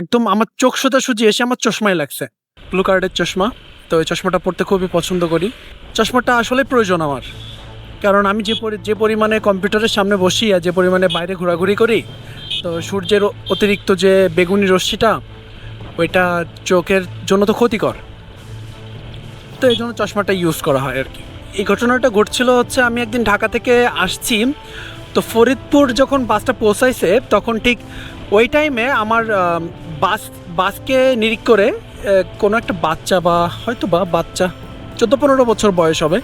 একদম আমার চোখ সোজাসুজি এসে আমার চশমায় লাগছে। ব্লু কার্ডের চশমা। তো এই চশমাটা পড়তে খুবই পছন্দ করি। চশমাটা আসলে প্রয়োজন আমার। কারণ আমি যে পরি যে পরিমাণে কম্পিউটারের সামনে বসি আর যে পরিমাণে বাইরে ঘোরাঘুরি করি তো সূর্যের অতিরিক্ত যে বেগুনি রশ্মিটা ওইটা চোখের জন্য তো ক্ষতিকর। তো এই জন্য চশমাটা ইউজ করা হয় আর কি। এই ঘটনাটা ঘটছিল হচ্ছে আমি একদিন ঢাকা থেকে আসছি। তো ফরিদপুর যখন বাসটা পৌঁছাইছে তখন ঠিক ওই টাইমে আমার আম, বাস, বাসকে নিরিখ করে কোনো একটা বাচ্চা বা হয়তো বা বাচ্চা, চোদ্দ পনেরো বছর বয়স হবে,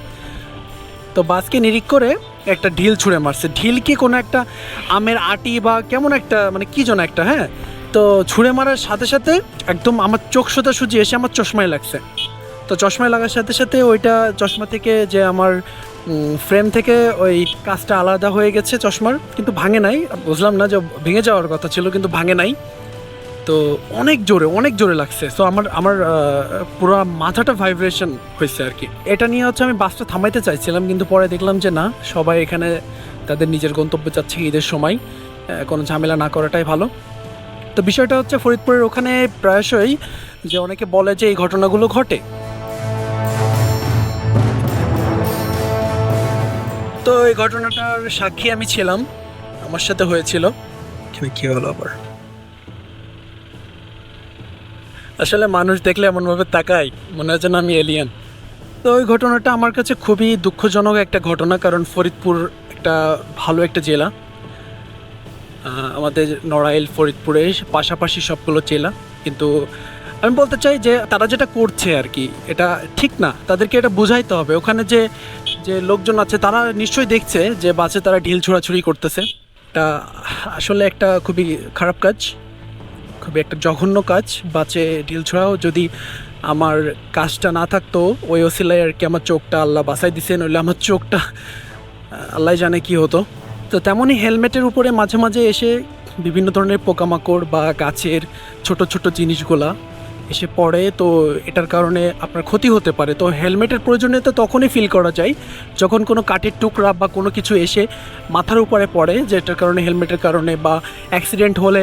তো বাসকে নিরিখ করে একটা ঢিল ছুঁড়ে মারছে। ঢিল কি কোনো একটা আমের আটি বা কেমন একটা মানে কি যেন একটা হ্যাঁ? তো ছুঁড়ে মারার সাথে সাথে একদম আমার চোখ সোজাসুজি এসে আমার চশমায় লাগছে। তো চশমায় লাগার সাথে সাথে ওইটা চশমা থেকে যে আমার ফ্রেম থেকে ওই কাজটা আলাদা হয়ে গেছে চশমার, কিন্তু ভাঙে নাই। বুঝলাম না যে ভেঙে যাওয়ার কথা ছিল, কিন্তু ভাঙে নাই। তো অনেক জোরে অনেক জোরে লাগছে। তো আমার আমার পুরো মাথাটা ভাইব্রেশন হয়েছে আর কি। এটা নিয়ে হচ্ছে আমি বাসটা থামাইতে চাইছিলাম, কিন্তু পরে দেখলাম যে না, সবাই এখানে তাদের নিজের গন্তব্যে যাচ্ছে ঈদের সময়। কোনো ঝামেলা না করাটাই ভালো। তো বিষয়টা হচ্ছে ফরিদপুরের ওখানে প্রায়শই যে অনেকে বলে যে এই ঘটনাগুলো ঘটে। তো এই ঘটনাটার সাক্ষী আমি ছিলাম। আমার সাথে হয়েছিল। এখানে কি হলো আবার? আসলে মানুষ দেখলে এমনভাবে তাকাই মনে হয় যেন আমি এলিয়ান তো ওই ঘটনাটা আমার কাছে খুবই দুঃখজনক একটা ঘটনা, কারণ ফরিদপুর একটা ভালো একটা জেলা। আমাদের নড়াইল, ফরিদপুরে পাশাপাশি সবগুলো জেলা। কিন্তু আমি বলতে চাই যে তারা যেটা করছে আর কি, এটা ঠিক না। তাদেরকে এটা বুঝাইতে হবে। ওখানে যে যে লোকজন আছে, তারা নিশ্চয়ই দেখছে যে বাসে তারা ঢিল ছোড়াছুড়ি করতেছে। এটা আসলে একটা খুবই খারাপ কাজ। খুবই একটা জঘন্য কাজ, বাঁচে ঢিল ছোড়াও। যদি আমার কাজটা না থাকতো, ওই ওসিলায় আর কি আমার চোখটা আল্লাহ বাসাই দিছে নইলে আমার চোখটা আল্লাহ জানে কি হতো। তো তেমনই হেলমেটের উপরে মাঝে মাঝে এসে বিভিন্ন ধরনের পোকামাকড় বা গাছের ছোট ছোট জিনিসগুলা এসে পড়ে, তো এটার কারণে আপনার ক্ষতি হতে পারে। তো হেলমেটের প্রয়োজনীয়তা তখনই ফিল করা যায়, যখন কোনো কাঠের টুকরা বা কোনো কিছু এসে মাথার উপরে পড়ে, যেটার কারণে হেলমেটের কারণে বা অ্যাক্সিডেন্ট হলে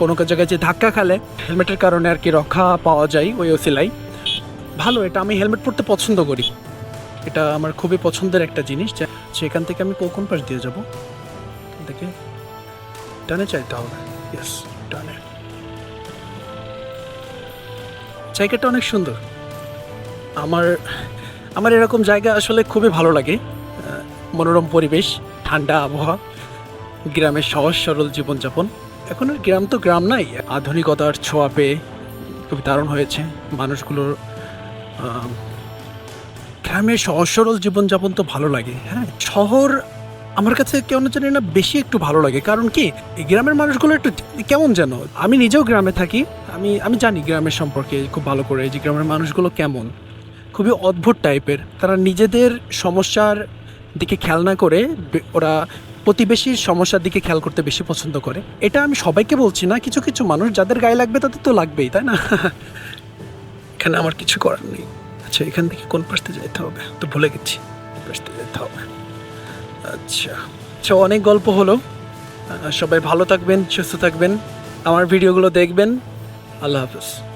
কোনো জায়গায় যে ধাক্কা খালে, হেলমেটের কারণে আর কি রক্ষা পাওয়া যায় ওই ওসিলাই ভালো, এটা আমি হেলমেট পরতে পছন্দ করি। এটা আমার খুবই পছন্দের একটা জিনিস সেখান থেকে আমি কোন পাশ দিয়ে যাব? থেকে টানে চাইতে হবে। ইয়েস টানে। জায়গাটা অনেক সুন্দর। আমার আমার এরকম জায়গা আসলে খুবই ভালো লাগে। মনোরম পরিবেশ, ঠান্ডা আবহাওয়া, গ্রামের সহজ সরল জীবনযাপন। এখন আর গ্রাম তো গ্রাম নাই, আধুনিকতার ছোঁয়া পেয়ে খুবই দারুণ হয়েছে। মানুষগুলোর গ্রামের সহজ সরল জীবনযাপন তো ভালো লাগে। হ্যাঁ শহর আমার কাছে কেমন জানি না বেশি একটু ভালো লাগে। কারণ কি গ্রামের মানুষগুলো একটু কেমন যেন? আমি নিজেও গ্রামে থাকি। আমি আমি জানি গ্রামের সম্পর্কে খুব ভালো করে যে গ্রামের মানুষগুলো কেমন। খুবই অদ্ভুত টাইপের। তারা নিজেদের সমস্যার দিকে খেয়াল না করে ওরা প্রতিবেশীর সমস্যার দিকে খেয়াল করতে বেশি পছন্দ করে। এটা আমি সবাইকে বলছি না, কিছু কিছু মানুষ যাদের গায়ে লাগবে তাদের তো লাগবেই, তাই না? এখানে আমার কিছু করার নেই। আচ্ছা এখান থেকে কোন পাশতে যেতে হবে? তো ভুলে গেছি। পাশতে যেতে হবে? আচ্ছা। আচ্ছা অনেক গল্প হলো। সবাই ভালো থাকবেন, সুস্থ থাকবেন। আমার ভিডিওগুলো দেখবেন। আল্লাহ হাফেজ।